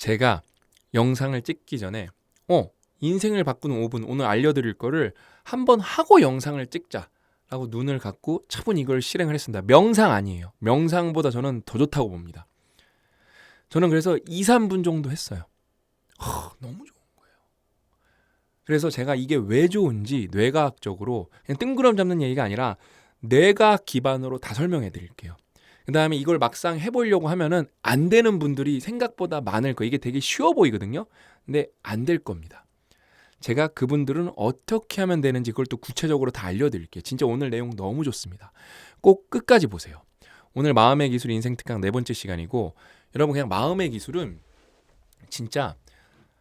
제가 영상을 찍기 전에 어 인생을 바꾸는 5분 오늘 알려드릴 거를 한번 하고 영상을 찍자 라고 눈을 감고 차분히 이걸 실행을 했습니다. 명상 아니에요. 명상보다 저는 더 좋다고 봅니다. 저는 그래서 2, 3분 정도 했어요. 허, 너무 좋은 거예요. 그래서 제가 이게 왜 좋은지 뇌과학적으로 그냥 뜬구름 잡는 얘기가 아니라 뇌과학 기반으로 다 설명해 드릴게요. 그 다음에 이걸 막상 해보려고 하면은 안 되는 분들이 생각보다 많을 거예요. 이게 되게 쉬워 보이거든요. 근데 안 될 겁니다. 제가 그분들은 어떻게 하면 되는지 그걸 또 구체적으로 다 알려드릴게요. 진짜 오늘 내용 너무 좋습니다. 꼭 끝까지 보세요. 오늘 마음의 기술 인생 특강 네 번째 시간이고 여러분 그냥 마음의 기술은 진짜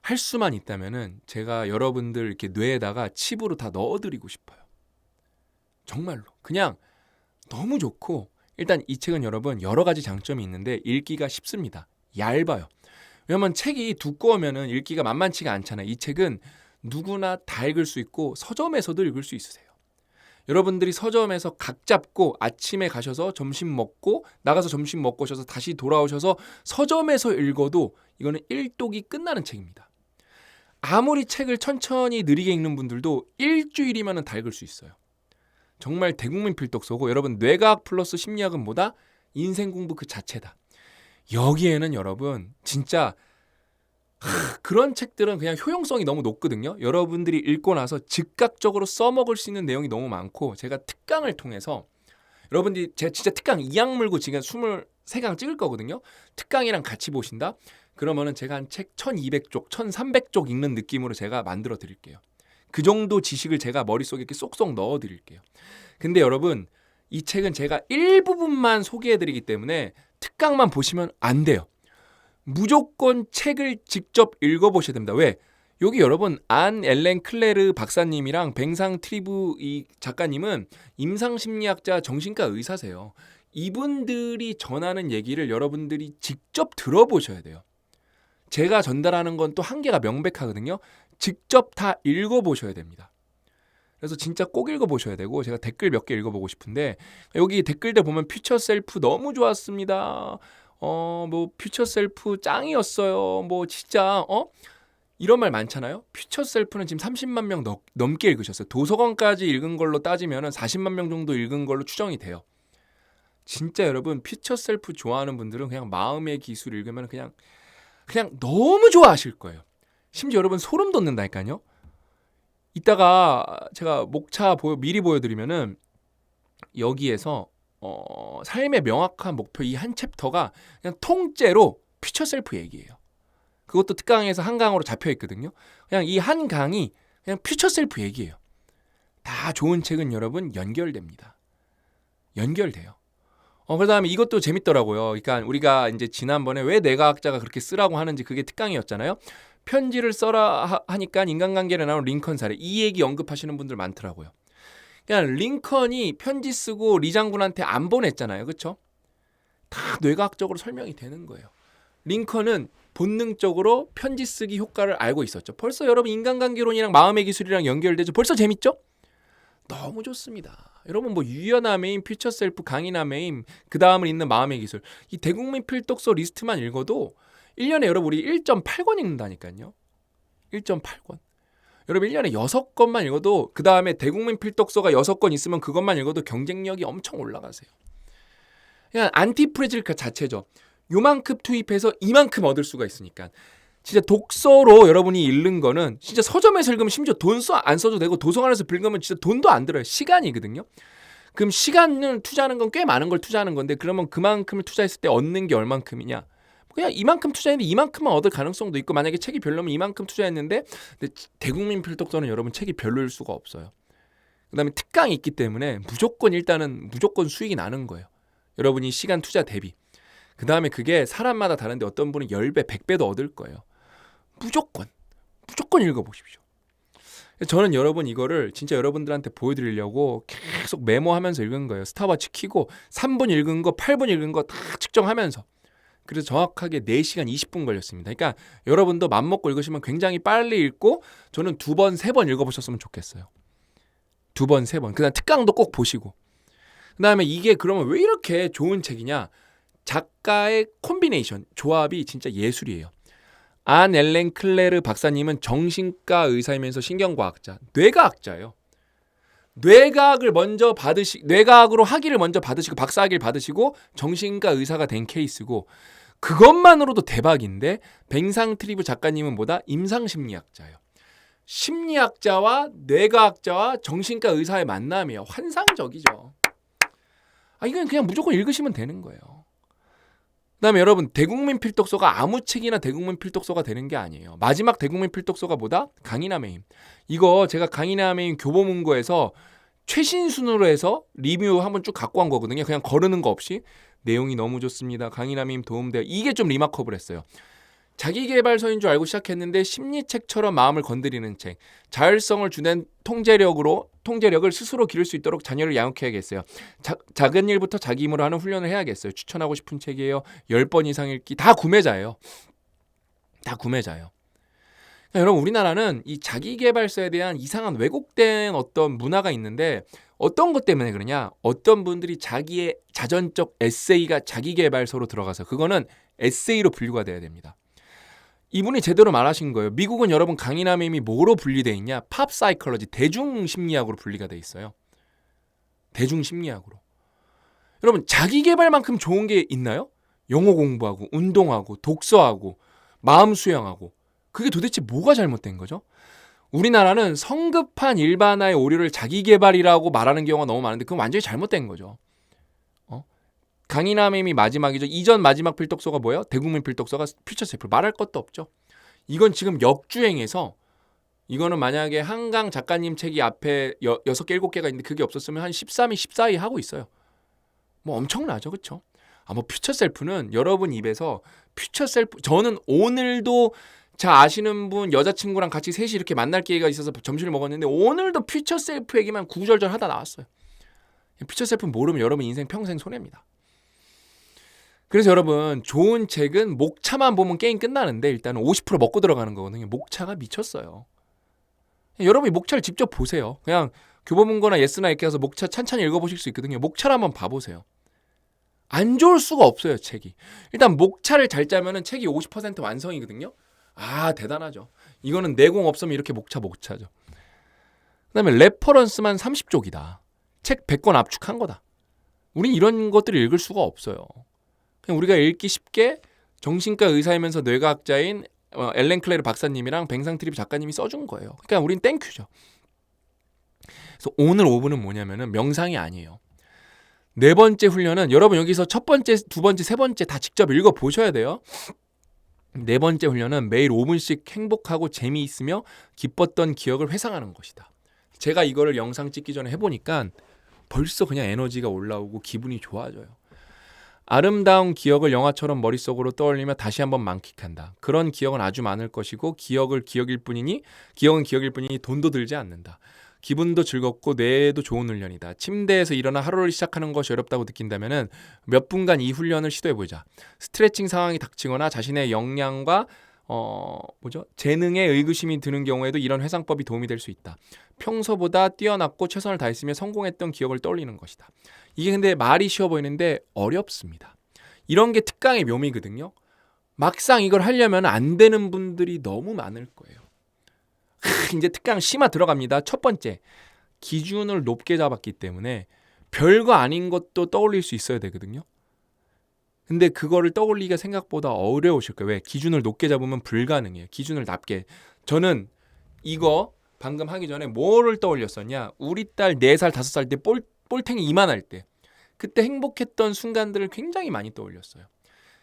할 수만 있다면은 제가 여러분들 이렇게 뇌에다가 칩으로 다 넣어드리고 싶어요. 정말로 그냥 너무 좋고 일단 이 책은 여러분 여러 가지 장점이 있는데 읽기가 쉽습니다. 얇아요. 왜냐면 책이 두꺼우면은 읽기가 만만치가 않잖아요. 이 책은 누구나 다 읽을 수 있고 서점에서도 읽을 수 있으세요. 여러분들이 서점에서 각 잡고 아침에 가셔서 점심 먹고 나가서 점심 먹고 오셔서 다시 돌아오셔서 서점에서 읽어도 이거는 일독이 끝나는 책입니다. 아무리 책을 천천히 느리게 읽는 분들도 일주일이면 다 읽을 수 있어요. 정말 대국민 필독서고 여러분 뇌과학 플러스 심리학은 뭐다? 인생 공부 그 자체다. 여기에는 여러분 진짜 하, 그런 책들은 그냥 효용성이 너무 높거든요. 여러분들이 읽고 나서 즉각적으로 써먹을 수 있는 내용이 너무 많고 제가 특강을 통해서 여러분들이 제가 진짜 특강 2학 물고 지금 23강 찍을 거거든요. 특강이랑 같이 보신다? 그러면은 제가 한 책 1200쪽, 1300쪽 읽는 느낌으로 제가 만들어 드릴게요. 그 정도 지식을 제가 머릿속에 이렇게 쏙쏙 넣어 드릴게요. 근데 여러분, 이 책은 제가 일부분만 소개해 드리기 때문에 특강만 보시면 안 돼요. 무조건 책을 직접 읽어 보셔야 됩니다. 왜? 여기 여러분 안 엘렌 클레르 박사님이랑 뱅상 트리브 이 작가님은 임상심리학자 정신과 의사세요. 이분들이 전하는 얘기를 여러분들이 직접 들어보셔야 돼요. 제가 전달하는 건 또 한계가 명백하거든요. 직접 다 읽어보셔야 됩니다. 그래서 진짜 꼭 읽어보셔야 되고 제가 댓글 몇 개 읽어보고 싶은데 여기 댓글들 보면 퓨처 셀프 너무 좋았습니다. 어, 뭐 퓨처 셀프 짱이었어요. 뭐 진짜 어? 이런 말 많잖아요. 퓨처 셀프는 지금 30만 명 넘게 읽으셨어요. 도서관까지 읽은 걸로 따지면 40만 명 정도 읽은 걸로 추정이 돼요. 진짜 여러분 퓨처 셀프 좋아하는 분들은 그냥 마음의 기술 읽으면 그냥 그냥 너무 좋아하실 거예요. 심지어 여러분 소름 돋는다니까요. 이따가 제가 목차 보여 미리 보여드리면은 여기에서 어, 삶의 명확한 목표 이 한 챕터가 그냥 통째로 퓨처 셀프 얘기예요. 그것도 특강에서 한 강으로 잡혀 있거든요. 그냥 이 한 강이 그냥 퓨처 셀프 얘기예요. 다 좋은 책은 여러분 연결됩니다. 연결돼요. 어, 그 다음에 이것도 재밌더라고요. 그러니까 우리가 이제 지난번에 왜 내과학자가 그렇게 쓰라고 하는지 그게 특강이었잖아요. 편지를 써라 하니까 인간관계를 나온 링컨 사례. 이 얘기 언급하시는 분들 많더라고요. 그냥 링컨이 편지 쓰고 리 장군한테 안 보냈잖아요. 그렇죠? 다 뇌과학적으로 설명이 되는 거예요. 링컨은 본능적으로 편지 쓰기 효과를 알고 있었죠. 벌써 여러분 인간관계론이랑 마음의 기술이랑 연결되죠. 벌써 재밌죠? 너무 좋습니다. 여러분 뭐 유연함에임, 퓨처 셀프, 강인함에임, 그 다음을 읽는 마음의 기술. 이 대국민 필독서 리스트만 읽어도 1년에 여러분 우리 1.8권 읽는다니까요. 1.8권. 여러분 1년에 6권만 읽어도 그 다음에 대국민 필독서가 6권 있으면 그것만 읽어도 경쟁력이 엄청 올라가세요. 그냥 안티프레질 그 자체죠. 요만큼 투입해서 이만큼 얻을 수가 있으니까. 진짜 독서로 여러분이 읽는 거는 진짜 서점에서 읽으면 심지어 돈 써 안 써도 되고 도서관에서 읽으면 진짜 돈도 안 들어요. 시간이거든요. 그럼 시간을 투자하는 건 꽤 많은 걸 투자하는 건데 그러면 그만큼을 투자했을 때 얻는 게 얼만큼이냐? 그냥 이만큼 투자했는데 이만큼만 얻을 가능성도 있고 만약에 책이 별로면 이만큼 투자했는데 대국민 필독서는 여러분 책이 별로일 수가 없어요. 그다음에 특강이 있기 때문에 무조건 일단은 무조건 수익이 나는 거예요. 여러분이 시간 투자 대비. 그다음에 그게 사람마다 다른데 어떤 분은 10배, 100배도 얻을 거예요. 무조건 무조건 읽어 보십시오. 저는 여러분 이거를 진짜 여러분들한테 보여드리려고 계속 메모하면서 읽은 거예요. 스타워치 키고 3분 읽은 거, 8분 읽은 거 다 측정하면서. 그래서 정확하게 4시간 20분 걸렸습니다. 그러니까 여러분도 맘먹고 읽으시면 굉장히 빨리 읽고 저는 두 번, 세 번 읽어보셨으면 좋겠어요. 두 번, 세 번. 그 다음 특강도 꼭 보시고. 그 다음에 이게 그러면 왜 이렇게 좋은 책이냐? 작가의 콤비네이션, 조합이 진짜 예술이에요. 안 엘렌 클레르 박사님은 정신과 의사이면서 신경과학자, 뇌과학자예요. 뇌과학을 먼저 받으시 뇌과학으로 학위를 먼저 받으시고 박사 학위를 받으시고 정신과 의사가 된 케이스고 그것만으로도 대박인데 뱅상 트리브 작가님은 뭐다? 임상 심리학자예요. 심리학자와 뇌과학자와 정신과 의사의 만남이에요. 환상적이죠. 아 이건 그냥 무조건 읽으시면 되는 거예요. 그다음에 여러분 대국민 필독서가 아무 책이나 대국민 필독서가 되는 게 아니에요. 마지막 대국민 필독서가 뭐다? 강인함의 힘. 이거 제가 강인함의 힘 교보문고에서 최신 순으로 해서 리뷰 한번 쭉 갖고 간 거거든요. 그냥 거르는 거 없이 내용이 너무 좋습니다. 강인함의 힘 도움돼요. 이게 좀 리마커블했어요. 자기개발서인 줄 알고 시작했는데 심리책처럼 마음을 건드리는 책. 자율성을 주는 통제력으로 통제력을 스스로 기를 수 있도록 자녀를 양육해야겠어요. 자, 작은 일부터 자기 힘으로 하는 훈련을 해야겠어요. 추천하고 싶은 책이에요. 10번 이상 읽기 다 구매자예요. 다 구매자예요. 그러니까 여러분 우리나라는 이 자기개발서에 대한 이상한 왜곡된 어떤 문화가 있는데 어떤 것 때문에 그러냐? 어떤 분들이 자기의 자전적 에세이가 자기개발서로 들어가서 그거는 에세이로 분류가 돼야 됩니다. 이분이 제대로 말하신 거예요. 미국은 여러분 강인함의 힘이 뭐로 분리돼 있냐? 팝 사이클러지 대중 심리학으로 분리가 돼 있어요. 대중 심리학으로. 여러분 자기 개발만큼 좋은 게 있나요? 영어 공부하고 운동하고 독서하고 마음 수양하고 그게 도대체 뭐가 잘못된 거죠? 우리나라는 성급한 일반화의 오류를 자기 개발이라고 말하는 경우가 너무 많은데 그건 완전히 잘못된 거죠. 강인함의 힘이 마지막이죠. 이전 마지막 필독서가 뭐예요? 대국민 필독서가 퓨처 셀프 말할 것도 없죠. 이건 지금 역주행해서 이거는 만약에 한강 작가님 책이 앞에 여, 6개 7개가 있는데 그게 없었으면 한 13위 14위 하고 있어요. 뭐 엄청나죠. 그렇죠? 아, 뭐 퓨처 셀프는 여러분 입에서 퓨처 셀프 저는 오늘도 자 아시는 분 여자친구랑 같이 셋이 이렇게 만날 기회가 있어서 점심을 먹었는데 오늘도 퓨처 셀프 얘기만 구절절 하다 나왔어요. 퓨처 셀프 모르면 여러분 인생 평생 손해입니다. 그래서 여러분 좋은 책은 목차만 보면 게임 끝나는데 일단은 50% 먹고 들어가는 거거든요. 목차가 미쳤어요. 여러분이 목차를 직접 보세요. 그냥 교보문고나 예스나 이렇게 해서 목차 찬찬히 읽어보실 수 있거든요. 목차를 한번 봐보세요. 안 좋을 수가 없어요, 책이. 일단 목차를 잘 짜면은 책이 50% 완성이거든요. 아, 대단하죠. 이거는 내공 없으면 이렇게 목차 목차죠. 그다음에 레퍼런스만 30쪽이다. 책 100권 압축한 거다. 우린 이런 것들을 읽을 수가 없어요. 우리가 읽기 쉽게 정신과 의사이면서 뇌과학자인 어, 엘렌 클레르 박사님이랑 뱅상 트립 작가님이 써준 거예요. 그러니까 우린 땡큐죠. 그래서 오늘 5분은 뭐냐면은 명상이 아니에요. 네 번째 훈련은 여러분 여기서 첫 번째, 두 번째, 세 번째 다 직접 읽어 보셔야 돼요. 네 번째 훈련은 매일 5분씩 행복하고 재미있으며 기뻤던 기억을 회상하는 것이다. 제가 이거를 영상 찍기 전에 해보니까 벌써 그냥 에너지가 올라오고 기분이 좋아져요. 아름다운 기억을 영화처럼 머릿속으로 떠올리며 다시 한번 만끽한다. 그런 기억은 아주 많을 것이고 기억을 기억일 뿐이니 기억은 기억일 뿐이니 돈도 들지 않는다. 기분도 즐겁고 뇌에도 좋은 훈련이다. 침대에서 일어나 하루를 시작하는 것이 어렵다고 느낀다면 몇 분간 이 훈련을 시도해 보자. 스트레칭 상황이 닥치거나 자신의 역량과 어 뭐죠 재능에 의구심이 드는 경우에도 이런 회상법이 도움이 될 수 있다. 평소보다 뛰어났고 최선을 다했으며 성공했던 기억을 떠올리는 것이다. 이게 근데 말이 쉬워 보이는데 어렵습니다. 이런 게 특강의 묘미거든요. 막상 이걸 하려면 안 되는 분들이 너무 많을 거예요. 하, 이제 특강 심화 들어갑니다. 첫 번째, 기준을 높게 잡았기 때문에 별거 아닌 것도 떠올릴 수 있어야 되거든요. 근데 그거를 떠올리기가 생각보다 어려우실 거예요. 왜? 기준을 높게 잡으면 불가능해요. 기준을 낮게. 저는 이거 방금 하기 전에 뭐를 떠올렸었냐? 우리 딸 4살, 5살 때 볼, 볼탱이 이만할 때. 그때 행복했던 순간들을 굉장히 많이 떠올렸어요.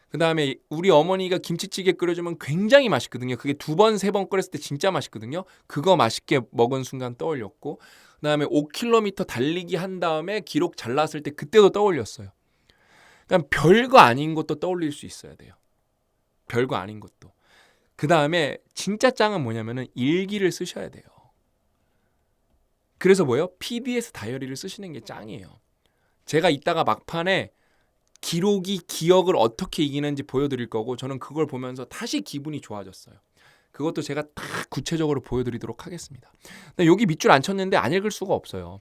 그 다음에 우리 어머니가 김치찌개 끓여주면 굉장히 맛있거든요. 그게 두 번, 세 번 끓였을 때 진짜 맛있거든요. 그거 맛있게 먹은 순간 떠올렸고, 그 다음에 5km 달리기 한 다음에 기록 잘 나왔을 때 그때도 떠올렸어요. 그러니까 별거 아닌 것도 떠올릴 수 있어야 돼요. 별거 아닌 것도. 그 다음에 진짜 짱은 뭐냐면은 일기를 쓰셔야 돼요. 그래서 뭐예요? PBS 다이어리를 쓰시는 게 짱이에요. 제가 이따가 막판에 기록이 기억을 어떻게 이기는지 보여드릴 거고 저는 그걸 보면서 다시 기분이 좋아졌어요. 그것도 제가 다 구체적으로 보여드리도록 하겠습니다. 여기 밑줄 안 쳤는데 안 읽을 수가 없어요.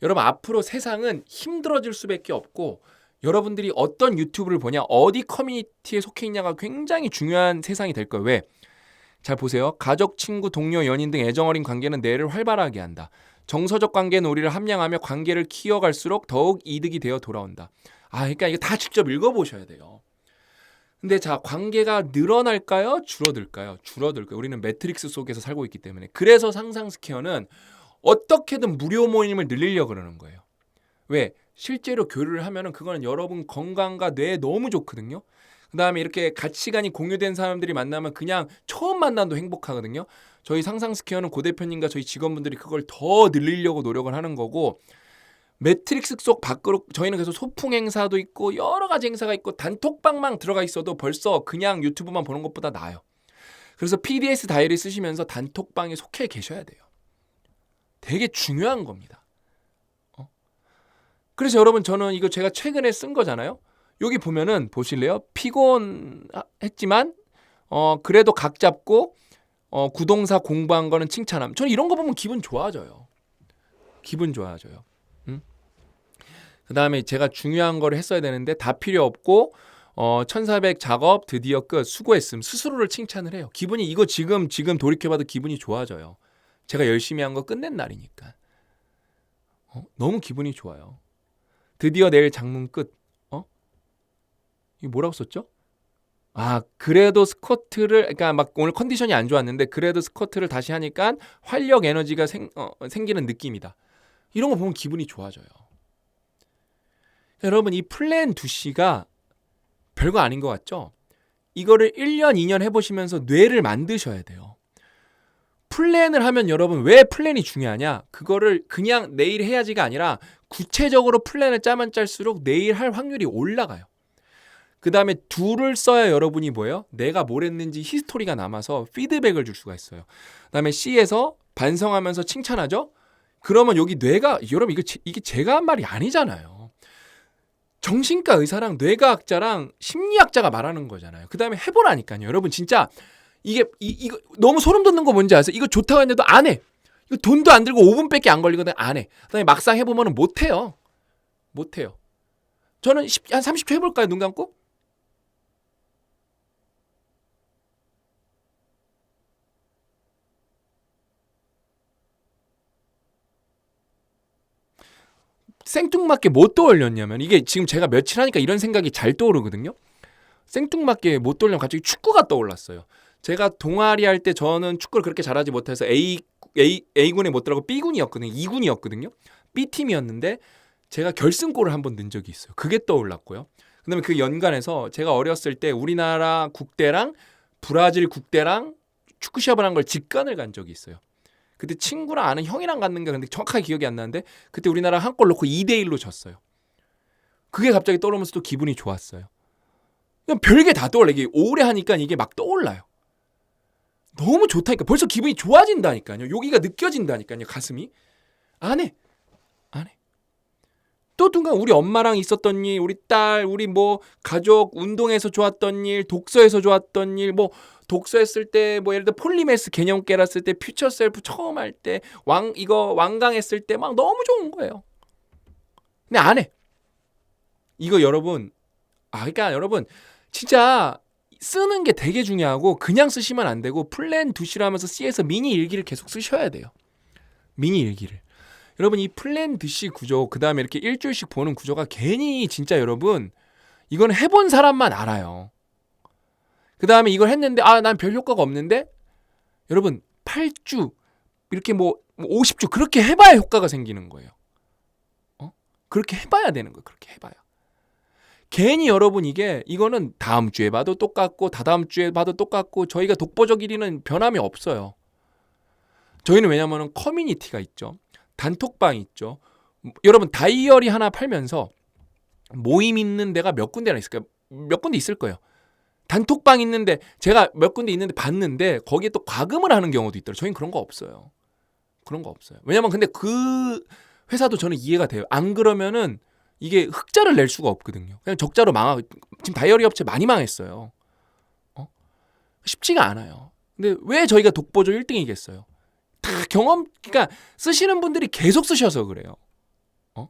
여러분 앞으로 세상은 힘들어질 수밖에 없고 여러분들이 어떤 유튜브를 보냐, 어디 커뮤니티에 속해 있냐가 굉장히 중요한 세상이 될 거예요. 왜? 잘 보세요. 가족, 친구, 동료, 연인 등 애정 어린 관계는 뇌를 활발하게 한다. 정서적 관계는 우리를 함양하며 관계를 키워갈수록 더욱 이득이 되어 돌아온다. 아, 그러니까 이거 다 직접 읽어보셔야 돼요. 근데 자, 관계가 늘어날까요? 줄어들까요? 줄어들까요? 우리는 매트릭스 속에서 살고 있기 때문에. 그래서 상상 스퀘어는 어떻게든 무료 모임을 늘리려고 그러는 거예요. 왜? 실제로 교류를 하면은 그거는 여러분 건강과 뇌에 너무 좋거든요. 그다음에 이렇게 가치관이 공유된 사람들이 만나면 그냥 처음 만나도 행복하거든요. 저희 상상 스퀘어는 고 대표님과 저희 직원분들이 그걸 더 늘리려고 노력을 하는 거고 매트릭스 속 밖으로 저희는 그래서 소풍 행사도 있고 여러 가지 행사가 있고 단톡방만 들어가 있어도 벌써 그냥 유튜브만 보는 것보다 나아요. 그래서 PDS 다이어리 쓰시면서 단톡방에 속해 계셔야 돼요. 되게 중요한 겁니다. 어? 그래서 여러분 저는 이거 제가 최근에 쓴 거잖아요. 여기 보면은 보실래요? 피곤했지만 어 그래도 각 잡고 어 구동사 공부한 거는 칭찬함. 저는 이런 거 보면 기분 좋아져요. 기분 좋아져요. 음? 그다음에 제가 중요한 거를 했어야 되는데 다 필요 없고 어, 1400 작업 드디어 끝 수고했음 스스로를 칭찬을 해요. 기분이 이거 지금 지금 돌이켜 봐도 기분이 좋아져요. 제가 열심히 한 거 끝낸 날이니까 어, 너무 기분이 좋아요. 드디어 내일 장문 끝. 어? 이게 뭐라고 썼죠? 아 그래도 스쿼트를 그러니까 막 오늘 컨디션이 안 좋았는데 그래도 스쿼트를 다시 하니까 활력 에너지가 생, 어, 생기는 느낌이다. 이런 거 보면 기분이 좋아져요. 여러분 이 플랜 2C가 별거 아닌 것 같죠? 이거를 1년, 2년 해보시면서 뇌를 만드셔야 돼요. 플랜을 하면 여러분 왜 플랜이 중요하냐? 그거를 그냥 내일 해야지가 아니라 구체적으로 플랜을 짜면 짤수록 내일 할 확률이 올라가요. 그 다음에 둘을 써야 여러분이 뭐예요? 내가 뭘 했는지 히스토리가 남아서 피드백을 줄 수가 있어요. 그 다음에 C에서 반성하면서 칭찬하죠? 그러면 여기 뇌가, 여러분 이거 제, 이게 제가 한 말이 아니잖아요. 정신과 의사랑 뇌과학자랑 심리학자가 말하는 거잖아요. 그 다음에 해보라니까요. 여러분 진짜 이게 이, 이거 너무 소름 돋는 거 뭔지 아세요? 이거 좋다고 했는데도 안 해. 이거 돈도 안 들고 5분밖에 안 걸리거든 안 해. 그다음에 막상 해보면 못 해요. 못 해요. 저는 10, 한 30초 해볼까요? 눈 감고? 생뚱맞게 못 떠올렸냐면 이게 지금 제가 며칠 하니까 이런 생각이 잘 떠오르거든요. 생뚱맞게 못 떠올리면 갑자기 축구가 떠올랐어요. 제가 동아리 할 때 저는 축구를 그렇게 잘하지 못해서 A A A군에 못 들어가고 B군이었거든요. 2군이었거든요. B팀이었는데 제가 결승골을 한 번 넣은 적이 있어요. 그게 떠올랐고요. 그다음에 그 연간에서 제가 어렸을 때 우리나라 국대랑 브라질 국대랑 축구 시합을 한 걸 직관을 간 적이 있어요. 그때 친구랑 아는 형이랑 갔는가 근데 정확하게 기억이 안 나는데 그때 우리나라 한 골 넣고 2대 1로 졌어요. 그게 갑자기 떠오르면서 또 기분이 좋았어요. 그냥 별게 다 떠올라. 이게 오래 하니까 이게 막 떠올라요. 너무 좋다니까. 벌써 기분이 좋아진다니까요. 여기가 느껴진다니까요. 가슴이. 안 해. 안 해. 또 둥간 우리 엄마랑 있었던 일, 우리 딸, 우리 뭐 가족 운동에서 좋았던 일, 독서에서 좋았던 일, 뭐 독서했을 때 뭐 예를 들어 폴리메스 개념 깨랐을 때 퓨처 셀프 처음 할 때 왕 이거 완강했을 때 막 너무 좋은 거예요. 근데 안 해. 이거 여러분 아 그러니까 여러분 진짜 쓰는 게 되게 중요하고 그냥 쓰시면 안 되고 플랜 두시로 하면서 C에서 미니 일기를 계속 쓰셔야 돼요. 미니 일기를. 여러분 이 플랜 드시 구조 그다음에 이렇게 일주일씩 보는 구조가 괜히 진짜 여러분 이건 해본 사람만 알아요. 그다음에 이걸 했는데 아 난 별 효과가 없는데 여러분 8주 이렇게 뭐 50주 그렇게 해봐야 효과가 생기는 거예요. 어? 그렇게 해봐야 되는 거예요. 그렇게 해봐야. 괜히 여러분 이게 이거는 다음 주에 봐도 똑같고 다다음 주에 봐도 똑같고 저희가 독보적 1위는 변함이 없어요. 저희는 왜냐면은 커뮤니티가 있죠. 단톡방이 있죠. 여러분 다이어리 하나 팔면서 모임 있는 데가 몇 군데나 있을까요? 몇 군데 있을 거예요. 단톡방 있는데 제가 몇 군데 있는데 봤는데 거기에 또 과금을 하는 경우도 있더라고요. 저희는 그런 거 없어요. 그런 거 없어요. 왜냐면 근데 그 회사도 저는 이해가 돼요. 안 그러면은 이게 흑자를 낼 수가 없거든요. 그냥 적자로 망하 지금 다이어리 업체 많이 망했어요. 어? 쉽지가 않아요. 근데 왜 저희가 독보적 1등이겠어요? 다 경험 그러니까 쓰시는 분들이 계속 쓰셔서 그래요. 어?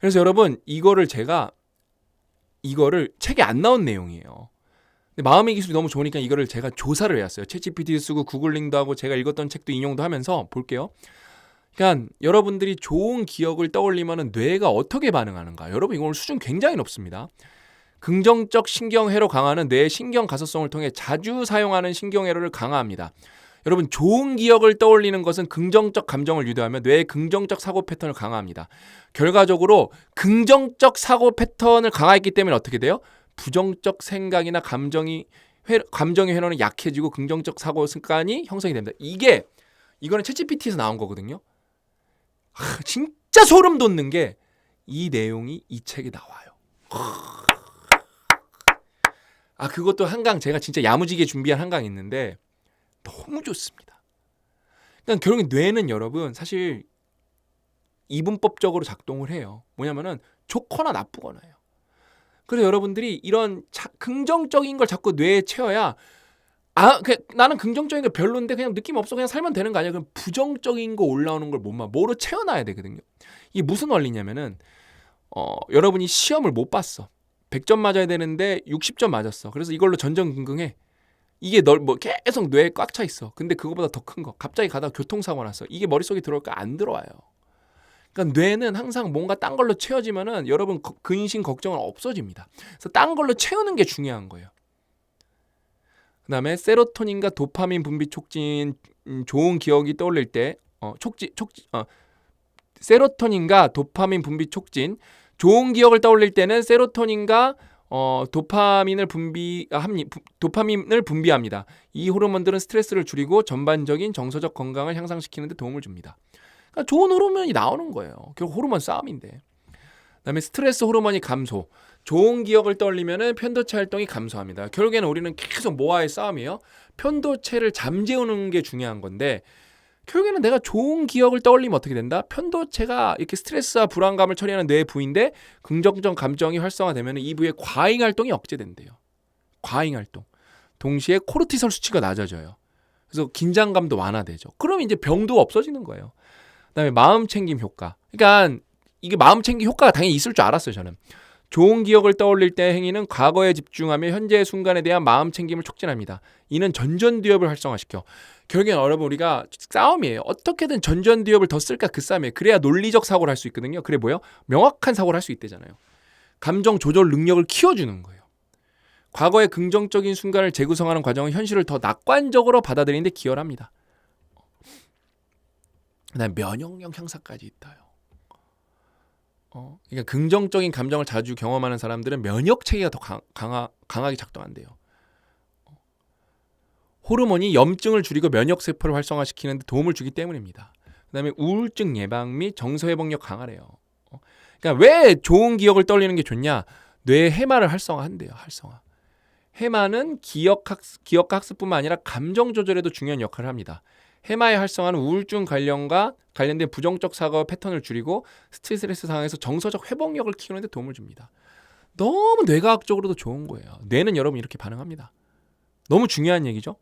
그래서 여러분 이거를 제가 이거를 책에 안 나온 내용이에요. 근데 마음의 기술이 너무 좋으니까 이거를 제가 조사를 해왔어요. 챗GPT 쓰고 구글링도 하고 제가 읽었던 책도 인용도 하면서 볼게요. 그러니까 여러분들이 좋은 기억을 떠올리면 뇌가 어떻게 반응하는가? 여러분 오늘 수준 굉장히 높습니다. 긍정적 신경회로 강화는 뇌의 신경 가소성을 통해 자주 사용하는 신경회로를 강화합니다. 여러분 좋은 기억을 떠올리는 것은 긍정적 감정을 유도하며 뇌의 긍정적 사고 패턴을 강화합니다. 결과적으로 긍정적 사고 패턴을 강화했기 때문에 어떻게 돼요? 부정적 생각이나 감정이 회, 감정의 회로는 약해지고 긍정적 사고 습관이 형성이 됩니다. 이게 이거는 챗GPT에서 나온 거거든요. 하, 진짜 소름 돋는 게 이 내용이 이 책에 나와요. 아 그것도 한강 제가 진짜 야무지게 준비한 한강 있는데 너무 좋습니다. 그러니까 결국에 뇌는 여러분 사실 이분법적으로 작동을 해요. 뭐냐면은 좋거나 나쁘거나요. 그래서 여러분들이 이런 자, 긍정적인 걸 자꾸 뇌에 채워야 아, 그, 나는 긍정적인 게 별론데 그냥 느낌 없어 그냥 살면 되는 거 아니야? 그럼 부정적인 거 올라오는 걸 못만 뭐로 채워놔야 되거든요. 이게 무슨 원리냐면은 어, 여러분이 시험을 못 봤어. 100점 맞아야 되는데 60점 맞았어. 그래서 이걸로 전전긍긍해. 이게 널 뭐 계속 뇌에 꽉 차 있어. 근데 그거보다 더 큰 거. 갑자기 가다가 교통사고 났어. 이게 머릿속에 들어올까 안 들어와요. 그러니까 뇌는 항상 뭔가 딴 걸로 채워지면은 여러분 거- 근심 걱정은 없어집니다. 그래서 딴 걸로 채우는 게 중요한 거예요. 그다음에 세로토닌과 도파민 분비 촉진 음, 좋은 기억이 떠올릴 때 어, 촉진 촉진 어, 세로토닌과 도파민 분비 촉진 좋은 기억을 떠올릴 때는 세로토닌과 어, 도파민을 분비 아, 합니 부- 도파민을 분비합니다. 이 호르몬들은 스트레스를 줄이고 전반적인 정서적 건강을 향상시키는 데 도움을 줍니다. 그러니까 좋은 호르몬이 나오는 거예요. 결국 호르몬 싸움인데. 그다음에 스트레스 호르몬이 감소. 좋은 기억을 떠올리면은 편도체 활동이 감소합니다. 결국에는 우리는 계속 뭐와의 싸움이에요? 편도체를 잠재우는 게 중요한 건데 결국에는 내가 좋은 기억을 떠올리면 어떻게 된다? 편도체가 이렇게 스트레스와 불안감을 처리하는 뇌의 부위인데 긍정적 감정이 활성화되면 이 부위의 과잉 활동이 억제된대요. 과잉 활동. 동시에 코르티솔 수치가 낮아져요. 그래서 긴장감도 완화되죠. 그럼 이제 병도 없어지는 거예요. 그다음에 마음 챙김 효과. 그러니까 이게 마음 챙김 효과가 당연히 있을 줄 알았어요, 저는. 좋은 기억을 떠올릴 때 행위는 과거에 집중하며 현재의 순간에 대한 마음 챙김을 촉진합니다. 이는 전전두엽을 활성화시켜. 결국엔 여러분 우리가 싸움이에요. 어떻게든 전전두엽을 더 쓸까 그 싸움이에요. 그래야 논리적 사고를 할 수 있거든요. 그래 뭐요? 명확한 사고를 할 수 있대잖아요. 감정 조절 능력을 키워주는 거예요. 과거의 긍정적인 순간을 재구성하는 과정은 현실을 더 낙관적으로 받아들이는데 기여를 합니다. 그다음 면역력 향상까지 있다요. 어, 그러니까 긍정적인 감정을 자주 경험하는 사람들은 면역 체계가 더 강, 강하, 강하게 작동한대요. 어. 호르몬이 염증을 줄이고 면역 세포를 활성화시키는 데 도움을 주기 때문입니다. 그다음에 우울증 예방 및 정서 회복력 강화래요. 어. 그러니까 왜 좋은 기억을 떠올리는 게 좋냐? 뇌 해마를 활성화한대요. 활성화. 해마는 기억 학 기억 학습뿐만 아니라 감정 조절에도 중요한 역할을 합니다. 해마의 활성화는 우울증 관련과 관련된 부정적 사고 패턴을 줄이고 스트레스 상황에서 정서적 회복력을 키우는 데 도움을 줍니다. 너무 뇌과학적으로도 좋은 거예요. 뇌는 여러분 이렇게 반응합니다. 너무 중요한 얘기죠.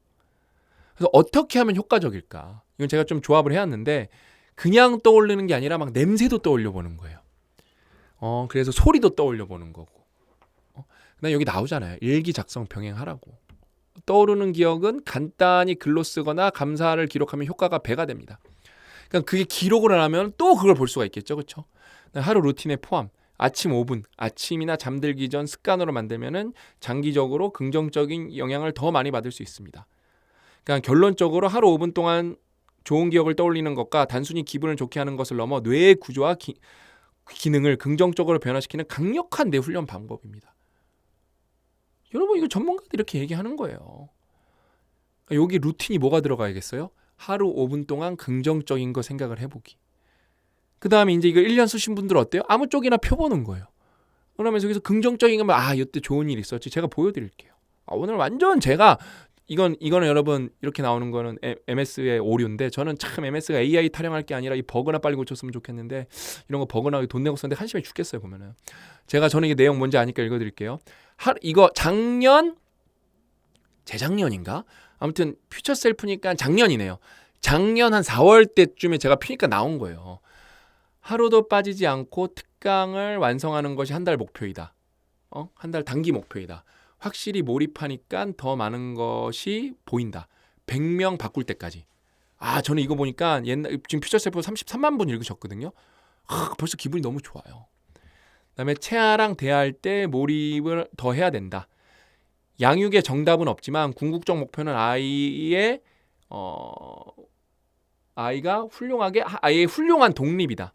그래서 어떻게 하면 효과적일까? 이건 제가 좀 조합을 해왔는데 그냥 떠올리는 게 아니라 막 냄새도 떠올려 보는 거예요. 어, 그래서 소리도 떠올려 보는 거고. 어, 그다음 여기 나오잖아요. 일기 작성 병행하라고. 떠오르는 기억은 간단히 글로 쓰거나 감사를 기록하면 효과가 배가 됩니다. 그러니까 그게 기록을 하면 또 그걸 볼 수가 있겠죠, 그렇죠? 하루 루틴에 포함. 아침 5분, 아침이나 잠들기 전 습관으로 만들면은 장기적으로 긍정적인 영향을 더 많이 받을 수 있습니다. 그러니까 결론적으로 하루 5분 동안 좋은 기억을 떠올리는 것과 단순히 기분을 좋게 하는 것을 넘어 뇌의 구조와 기, 기능을 긍정적으로 변화시키는 강력한 뇌 훈련 방법입니다. 여러분 이거 전문가들 이렇게 얘기하는 거예요. 여기 루틴이 뭐가 들어가야겠어요? 하루 5분 동안 긍정적인 거 생각을 해보기. 그 다음에 이제 이거 1년 쓰신 분들 어때요? 아무 쪽이나 펴보는 거예요. 그러면서 여기서 긍정적인 거면 아 이때 좋은 일 있었지. 제가 보여드릴게요. 아, 오늘 완전 제가 이건 이거는 여러분 이렇게 나오는 거는 MS의 오류인데 저는 참 MS가 AI 타령할 게 아니라 이 버그나 빨리 고쳤으면 좋겠는데 이런 거 버그나 돈 내고 썼는데 한심해 죽겠어요 보면은 제가 저는 이게 내용 뭔지 아니까 읽어드릴게요. 하, 이거 작년 재작년인가 아무튼 퓨처 셀프니까 작년이네요. 작년 한 4월 때쯤에 제가 피니까 나온 거예요. 하루도 빠지지 않고 특강을 완성하는 것이 한 달 목표이다. 어? 한 달 단기 목표이다. 확실히 몰입하니까 더 많은 것이 보인다. 100명 바꿀 때까지. 아, 저는 이거 보니까 옛날 지금 퓨처 셀프 33만 분 읽으셨거든요. 아, 벌써 기분이 너무 좋아요. 그다음에 채아랑 대화할 때 몰입을 더 해야 된다. 양육의 정답은 없지만 궁극적 목표는 아이의 어 아이가 훌륭하게 아이의 훌륭한 독립이다.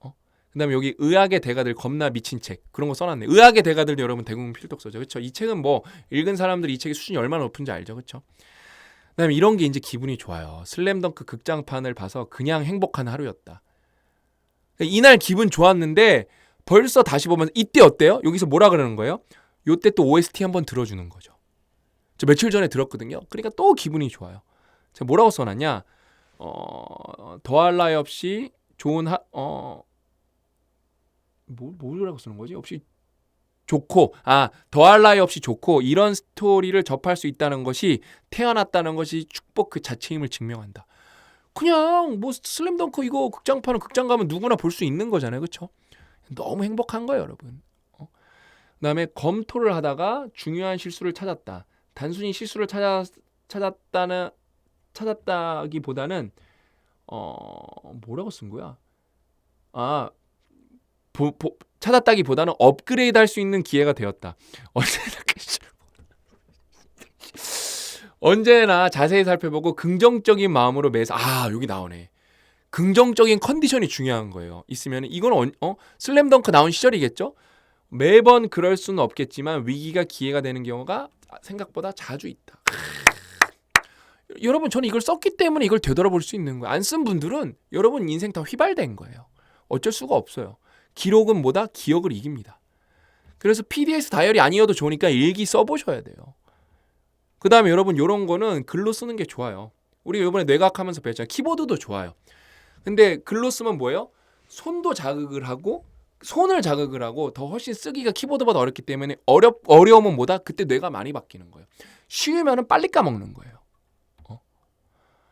어? 그다음에 여기 의학의 대가들 겁나 미친 책 그런 거 써놨네. 의학의 대가들 여러분 대부분 필독서죠, 그렇죠? 이 책은 뭐 읽은 사람들이 이 책의 수준이 얼마나 높은지 알죠, 그렇죠? 그다음에 이런 게 이제 기분이 좋아요. 슬램덩크 극장판을 봐서 그냥 행복한 하루였다. 이날 기분 좋았는데 벌써 다시 보면 이때 어때요? 여기서 뭐라 그러는 거예요? 요때 또 OST 한번 들어주는 거죠. 저 며칠 전에 들었거든요. 그러니까 또 기분이 좋아요. 제가 뭐라고 써놨냐? 어, 더할 나위 없이 좋은 하, 어, 뭐, 뭐라고 쓰는 거지? 없이 좋고, 아, 더할 나위 없이 좋고, 이런 스토리를 접할 수 있다는 것이 태어났다는 것이 축복 그 자체임을 증명한다. 그냥 뭐 슬램덩크 이거 극장판은 극장 가면 누구나 볼 수 있는 거잖아요. 그렇죠? 너무 행복한 거예요, 여러분. 어? 그다음에 검토를 하다가 중요한 실수를 찾았다. 단순히 실수를 찾아 찾았다는 찾았다기보다는 어 뭐라고 쓴 거야? 아 보, 보, 찾았다기보다는 업그레이드 할 수 있는 기회가 되었다. 언제나 자세히 살펴보고 긍정적인 마음으로 매서 아 여기 나오네. 긍정적인 컨디션이 중요한 거예요. 있으면 이건 어, 어? 슬램덩크 나온 시절이겠죠? 매번 그럴 수는 없겠지만 위기가 기회가 되는 경우가 생각보다 자주 있다. 여러분 저는 이걸 썼기 때문에 이걸 되돌아볼 수 있는 거예요. 안 쓴 분들은 여러분 인생 다 휘발된 거예요. 어쩔 수가 없어요. 기록은 뭐다? 기억을 이깁니다. 그래서 PDS 다이어리 아니어도 좋으니까 일기 써보셔야 돼요. 그 다음에 여러분 이런 거는 글로 쓰는 게 좋아요. 우리 이번에 뇌과학하면서 배웠잖아요. 키보드도 좋아요. 근데 글로 쓰면 뭐예요? 손도 자극을 하고 손을 자극을 하고 더 훨씬 쓰기가 키보드보다 어렵기 때문에 어렵 어려움은 뭐다? 그때 뇌가 많이 바뀌는 거예요. 쉬우면은 빨리 까먹는 거예요. 어?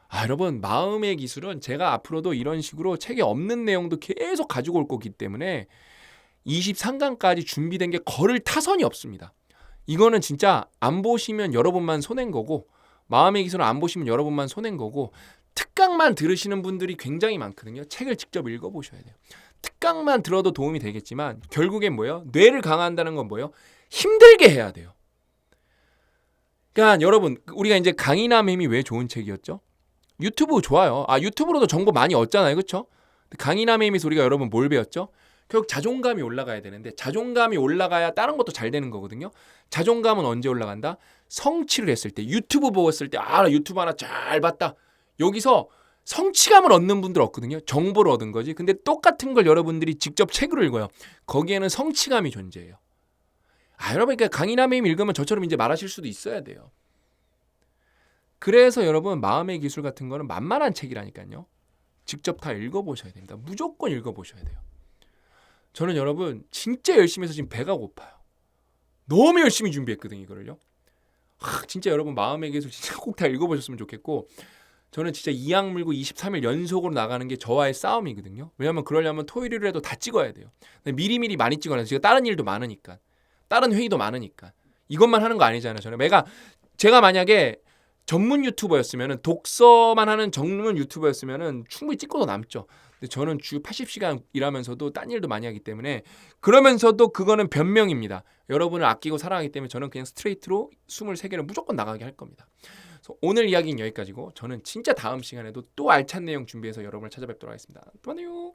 아 여러분 마음의 기술은 제가 앞으로도 이런 식으로 책에 없는 내용도 계속 가지고 올 거기 때문에 23강까지 준비된 게 걸을 타선이 없습니다. 이거는 진짜 안 보시면 여러분만 손해인 거고 마음의 기술을 안 보시면 여러분만 손해인 거고 특강만 들으시는 분들이 굉장히 많거든요. 책을 직접 읽어보셔야 돼요. 특강만 들어도 도움이 되겠지만 결국엔 뭐예요? 뇌를 강화한다는 건 뭐예요? 힘들게 해야 돼요. 그러니까 여러분 우리가 이제 강인함 힘이 왜 좋은 책이었죠? 유튜브 좋아요. 아 유튜브로도 정보 많이 얻잖아요, 그렇죠? 강인함의 힘에서 우리가 여러분 뭘 배웠죠? 결국 자존감이 올라가야 되는데 자존감이 올라가야 다른 것도 잘 되는 거거든요. 자존감은 언제 올라간다? 성취를 했을 때 유튜브 보고 있을 때 아 유튜브 하나 잘 봤다. 여기서 성취감을 얻는 분들 없거든요. 정보를 얻은 거지. 근데 똑같은 걸 여러분들이 직접 책으로 읽어요. 거기에는 성취감이 존재해요. 아, 여러분, 그러니까 강인함의 힘 읽으면 저처럼 이제 말하실 수도 있어야 돼요. 그래서 여러분, 마음의 기술 같은 거는 만만한 책이라니까요. 직접 다 읽어보셔야 됩니다. 무조건 읽어보셔야 돼요. 저는 여러분, 진짜 열심히 해서 지금 배가 고파요. 너무 열심히 준비했거든요, 이거를요. 하, 진짜 여러분, 마음의 기술 진짜 꼭 다 읽어보셨으면 좋겠고, 저는 진짜 이 악 물고 23일 연속으로 나가는 게 저와의 싸움이거든요. 왜냐하면 그러려면 토요일이라도 다 찍어야 돼요. 미리미리 많이 찍어놔서 제가 다른 일도 많으니까. 다른 회의도 많으니까. 이것만 하는 거 아니잖아요. 저는 내가 제가 만약에 전문 유튜버였으면은 독서만 하는 전문 유튜버였으면은 충분히 찍고도 남죠. 근데 저는 주 80시간 일하면서도 딴 일도 많이 하기 때문에 그러면서도 그거는 변명입니다. 여러분을 아끼고 사랑하기 때문에 저는 그냥 스트레이트로 23개를 무조건 나가게 할 겁니다. 오늘 이야기는 여기까지고 저는 진짜 다음 시간에도 또 알찬 내용 준비해서 여러분을 찾아뵙도록 하겠습니다. 또 만나요.